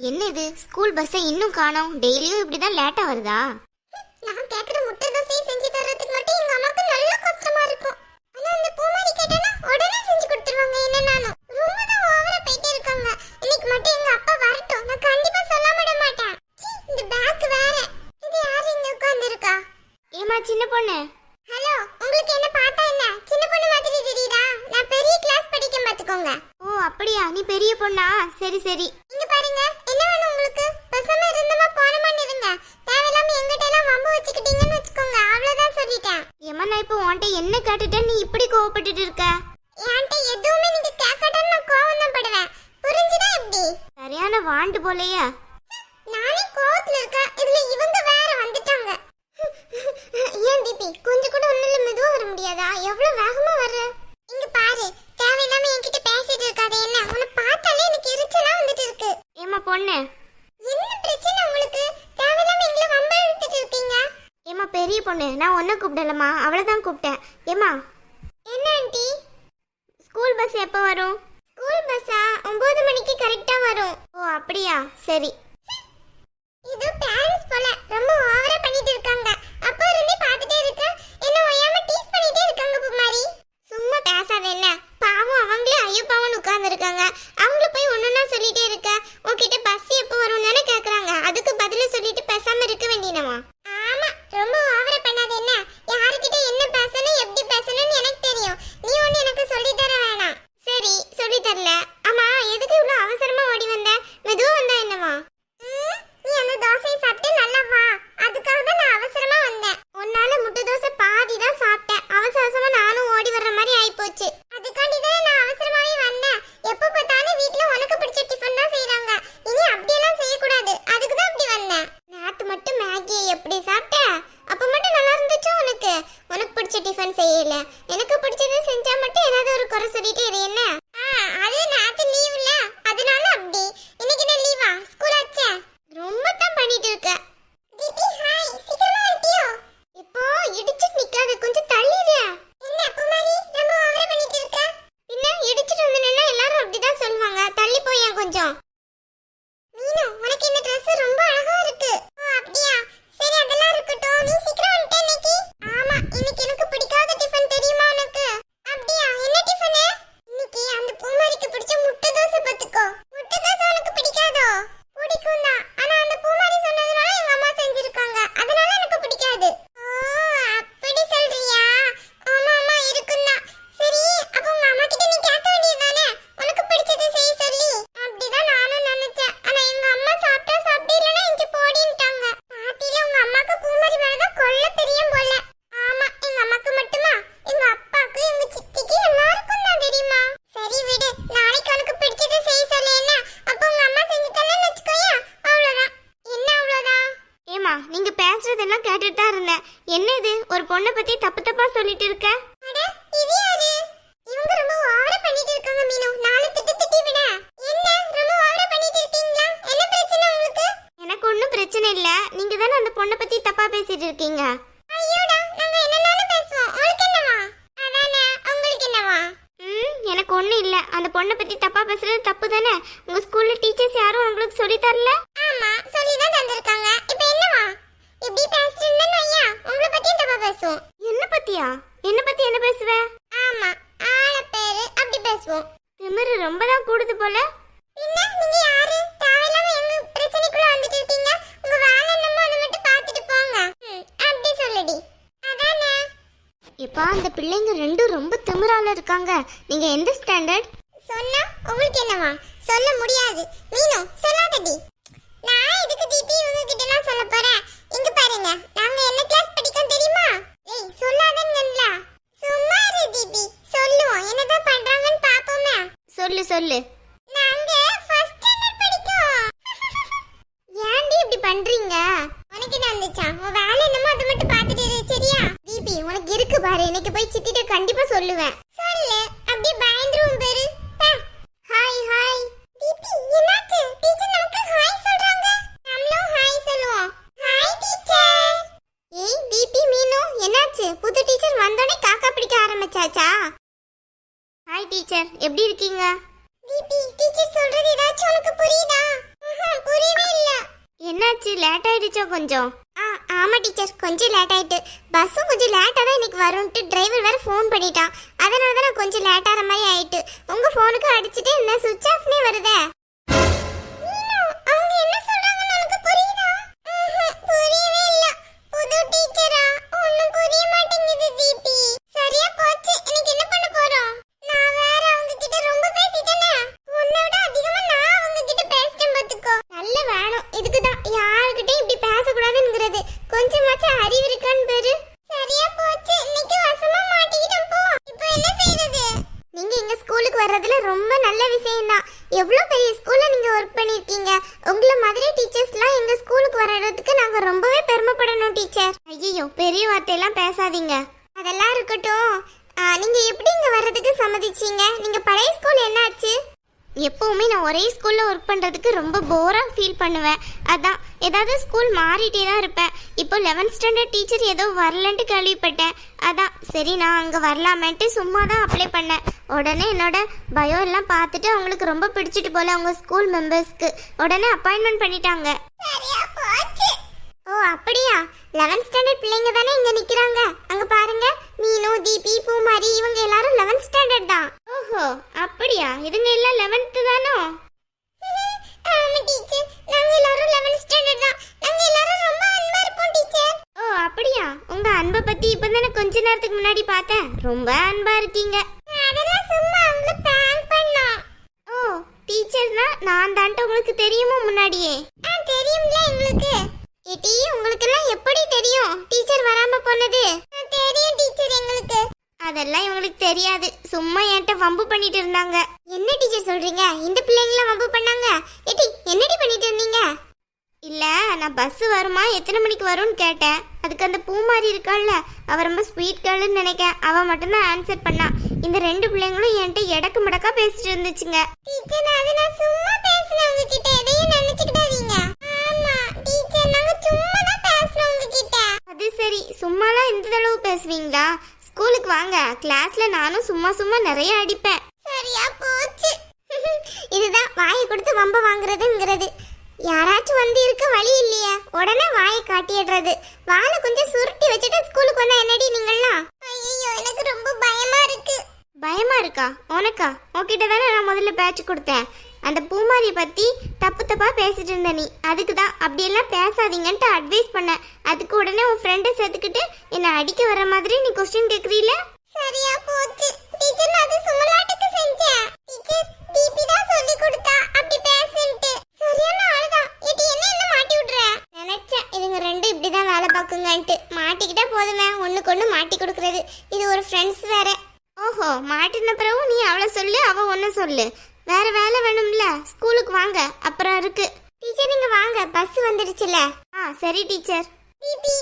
என்ன இது ஸ்கூல் பஸ்ஸை இன்னும் காணோம். டெய்லியும் இப்படிதான் லேட்டா வருதா? நான் கேக்குற முட்டை தோசையை செஞ்சு தர்றதுக்கு மட்டும் எங்க அம்மாக்கு நல்ல கஷ்டமா இருக்கும். ஆனா இந்த பூமாரி கேட்டனா உடனே செஞ்சு கொடுத்துருவாங்க என்ன நானும் ரொம்ப தான் ஓவரா போயிட்டே இருக்காங்க. இன்னைக்கு மட்டும் எங்க அப்பா வரட்டும். நான் கண்டிப்பா சொல்லாம விட மாட்டேன். இந்த பேக் வேற. இது யாரு இங்க உட்கார்ந்து இருக்கா ஏமா சின்ன பொண்ணு? ஹலோ உங்களுக்கு என்ன பார்த்தா என்ன? சின்ன பொண்ணு மாதிரி தெரியுதா? நான் பெரிய கிளாஸ் படிக்க பாத்துக்கோங்க ஓ அப்படியா? நீ பெரிய பொண்ணா? சரி சரி. கேட்டுட்டேன் நீ இப்படி கோவப்பட்டுட்டு இருக்க? என்கிட்ட எதுவுமே நீங்க கேட்கட்டன்னு நான் கோவம் தான் படுவேன். புரிஞ்சுதா எப்படி? சரியான வாண்டு போலையா. நானே கோவத்துல இருக்கேன். இதுல இவங்க வேற வந்துட்டாங்க. ஏன் தீபி? கொஞ்சம் கூட ஒண்ணுல மெதுவா வர முடியாதா? எவ்வளவு வேகமா வர்ற? இங்க பாரு. தேவையில்லாம என்கிட்ட பேசிட்டு இருக்காத. என்ன? உன்னை பார்த்தாலே எனக்கு எரிச்சலா வந்துட்டு இருக்கு. ஏமா பொண்ணு? என்ன பிரச்சனை உங்களுக்கு? தேவையில்லாம எங்களை வம்ப இழுத்துட்டு இருக்கீங்க. ஏமா பெரிய பொண்ணு நான் ஒன்றை கூப்பிடலம்மா. அவளை தான் கூப்பிட்டேன். ஏமா என்ன ஆண்டி? ஸ்கூல் பஸ் எப்போ வரும்? ஸ்கூல் பஸ்ஸா ஒன்பது மணிக்கு கரெக்டா வரும். ஓ அப்படியா? சரி. இது பேரண்ட்ஸ் போல. ரொம்ப ஓவரா பண்ணிட்டு இருக்காங்க. அப்போ இருந்தே பார்த்துட்டே இருக்கேன் என்ன ஒய்யாம டீஸ் பண்ணிட்டே இருக்காங்க புமாரி. சும்மா பேசாத என்ன? பாவம் அவங்களே ஐயோ பாவம் உட்கார்ந்துருக்காங்க. அவங்கள உங்க ஸ்கூல்ல டீச்சர்ஸ் யாரும் உங்களுக்கு சொல்லி தரல? ஆமா சொல்லி தான் தந்திருக்காங்க. இப்போ என்னவா இப்படி பேசிட்டு ஐயா உங்களை பத்தியும் தப்பா பேசுவோம். என்ன பத்தியா? என்ன பத்தி என்ன பேசுவ? ஆமா ஆள பேரு அப்படி பேசுவோம். திமிரு ரொம்ப தான் கூடுது போல. பின்ன நீங்க யாரு? தேவையில்லாம எங்க பிரச்சனைக்குள்ள வந்துட்டு இருக்கீங்க. உங்க வேலை என்னமோ அதை மட்டும் பார்த்துட்டு போங்க. அப்படி சொல்லுடி. அதானே? இப்ப அந்த பிள்ளைங்க ரெண்டும் ரொம்ப திமிரால இருக்காங்க. நீங்க எந்த ஸ்டாண்டர்ட் சொன்னா உங்களுக்கு என்னவா சொல்ல முடியாது. மீனு சொல்லாதடி நான் இதுக்கு தீபி இவங்க கிட்ட எல்லாம் சொல்ல போறேன்? இங்க பாருங்க நாங்க என்ன கிளாஸ் படிக்கோம் தெரியுமா? ஏய் சொல்லாதங்கல்ல சும்மா இரு தீபி சொல்லுவோம். என்னதான் பண்றாங்கன்னு பாப்போமே. சொல்லு சொல்லு. நாங்க ஃபர்ஸ்ட் ஸ்டாண்டர்ட் படிக்கோம். ஏன்டி இப்படி பண்றீங்க? உனக்கு என்ன வந்துச்சா? உன் வேலை என்னமோ அதை மட்டும் பார்த்துட்டு இரு சரியா? தீபி உனக்கு இருக்கு பாரு. இன்னைக்கு போய் சித்திட்ட கண்டிப்பா சொல்லுவேன். ஆரம்பிச்சாச்சா? ஹாய் டீச்சர் எப்படி இருக்கீங்க? தீபி டீச்சர் சொல்றது ஏதாச்சும் உனக்கு புரியுதா? ஆஹா, என்னாச்சு? லேட் ஆயிடுச்சோ கொஞ்சம்? ஆ ஆமா டீச்சர் கொஞ்சம் லேட் ஆயிட்டு. பஸ்ஸும் கொஞ்சம் லேட்டா தான் இன்னைக்கு வரும்ட்டு டிரைவர் வேற ஃபோன் பண்ணிட்டான். அதனால தான் நான் கொஞ்சம் லேட் ஆகிற மாதிரி ஆயிட்டு. உங்க ஃபோனுக்கு அடிச்சுட்டு என்ன சுவிட்ச் ஆஃப்னே வருதே? ஒர்க் பண்ணிருக்கீங்க. உங்களை மாதிரி டீச்சர்ஸ்லாம் எங்க ஸ்கூலுக்கு வர்றதுக்கு நாங்க ரொம்பவே பெருமைப்படணும் டீச்சர் ஐயோ பெரிய வார்த்தையெல்லாம் பேசாதீங்க. அதெல்லாம் இருக்கட்டும். நீங்கள் நீங்க எப்படி இங்கே வர்றதுக்கு சம்மதிச்சீங்க? நீங்க பழைய ஸ்கூல் என்னாச்சு? எப்பவுமே நான் ஒரே ஸ்கூல்ல ஒர்க் பண்றதுக்கு ரொம்ப போரா ஃபீல் பண்ணுவேன். அதான் ஏதாவது ஸ்கூல் மாறிட்டே தான் இருப்பேன். இப்போ லெவன்த் ஸ்டாண்டர்ட் டீச்சர் ஏதோ வரலன்ட்டு கேள்விப்பட்டேன். அதான் சரி நான் அங்கே வரலாமேன்ட்டு சும்மா தான் அப்ளை பண்ணேன். உடனே என்னோட பயோ எல்லாம் பார்த்துட்டு அவங்களுக்கு ரொம்ப பிடிச்சிட்டு போல அவங்க ஸ்கூல் மெம்பர்ஸ்க்கு உடனே அப்பாயின்மெண்ட் பண்ணிட்டாங்க. ஓ அப்படியா? லெவன்த் ஸ்டாண்டர்ட் பிள்ளைங்க தானே இங்க நிக்கிறாங்க. அங்க பாருங்க மீனு தீபி பூமாரி இவங்க எல்லாரும் லெவன்த் ஸ்டாண்டர்ட் தான். ஓஹோ அப்படியா? இதுங்க எல்லாம் லெவன்த் தானோ? ஆமா டீச்சர் நாங்க எல்லாரும் 11th ஸ்டாண்டர்ட் தான். நாங்க எல்லாரும் ரொம்ப அன்பா இருப்போம் டீச்சர் ஓ அப்படியா? உங்க அன்பை பத்தி இப்பதானே கொஞ்ச நேரத்துக்கு முன்னாடி பார்த்தேன். ரொம்ப அன்பா இருக்கீங்க. அதெல்லாம் சும்மா அவங்கள பிராங்க் பண்ணோம். ஓ டீச்சர்னா நான் தான்ட்டு உங்களுக்கு தெரியுமா முன்னாடியே? ஆ தெரியும்ல எங்களுக்கு. ஏட்டி உங்களுக்கெல்லாம் எப்படி தெரியும்? டீச்சர் வராம போனது? தெரியும் டீச்சர் எங்களுக்கு. அதெல்லாம் இவங்களுக்கு தெரியாது. சும்மா என்கிட்ட வம்பு பண்ணிட்டு இருந்தாங்க. என்ன டீச்சர் சொல்றீங்க? இந்த பிள்ளைங்களாம் வம்பு பண்ணாங்க? ஏட்டி என்னடி பண்ணிட்டு இருந்தீங்க? இல்ல நான் பஸ் வருமா? எத்தனை மணிக்கு வரும்னு கேட்டேன். அதுக்கு அந்த பூமாரி இருக்காள்ல அவ ரொம்ப ஸ்வீட் கேர்ள்னு நினைக்கேன் அவ மட்டும்தான் ஆன்சர் பண்ணா. இந்த ரெண்டு பிள்ளைங்களும் என்கிட்ட எடக்கு மடக்கா பேசிட்டு இருந்துச்சுங்க. டீச்சர் அது நான் சும்மா பேசினேன் உங்ககிட்ட. எதையும் நினைச்சுக்கிடாதீங்க ஆமா டீச்சர் நாங்க சும்மா தான் பேசணும் உங்ககிட்ட அது சரி சும்மாலாம் இந்த தடவை பேசுவீங்களா ஸ்கூலுக்கு வாங்க கிளாஸ்ல நானும் சும்மா சும்மா நிறைய அடிப்பேன். சரியா போச்சு. இதுதான் வாயை கொடுத்து வம்ப வாங்குறதுங்கிறது. யாராச்சும் வந்து இருக்க வழி இல்லையா உடனே வாயை காட்டிடுறது. வாழை கொஞ்சம் சுருட்டி வச்சுட்டு ஸ்கூலுக்கு வந்தா என்னடி நீங்கள்லாம்? ஐயோ எனக்கு ரொம்ப பயமா இருக்கு. பயமா இருக்கா? உனக்கா? உன்கிட்ட தானே நான் முதல்ல பேட்ச் கொடுத்தேன். அந்த பூமாரி பத்தி தப்பு தப்பா பேசிட்டு இருந்த நீ. அதுக்கு தான் அப்படியெல்லாம் பேசாதீங்கன்ட்டு அட்வைஸ் பண்ணேன் அதுக்கு உடனே உன் ஃப்ரெண்டை சேர்த்துக்கிட்டு என்னை அடிக்க வர மாதிரி நீ கொஸ்டின் கேட்குறீல சரியா போச்சு. டீச்சர் நான் அது சுமலாட்டுக்கு செஞ்சேன். டீச்சர் டிபி தான் சொல்லி கொடுத்தா. அப்படி பேசுன்ட்டு. சரியான ஆளுதான். ஏடி என்ன என்ன மாட்டி விடுற? நினைச்சேன். இதுங்க ரெண்டும் இப்படிதான் வேலை பார்க்குங்கன்ட்டு. மாட்டிக்கிட்டா போதுமே. ஒண்ணுக்கு ஒண்ணு மாட்டி கொடுக்கறது. இது ஒரு ஃப்ரெண்ட்ஸ் வேற. ஓஹோ மாட்டின பிறகு நீ அவளை சொல்லு அவ ஒன்னு சொல்லு. வேற வேலை வேணும்ல. ஸ்கூலுக்கு வாங்க. அப்புறம் இருக்கு. டீச்சர் நீங்க வாங்க. பஸ் வந்துடுச்சுல. ஆ சரி டீச்சர். டிபி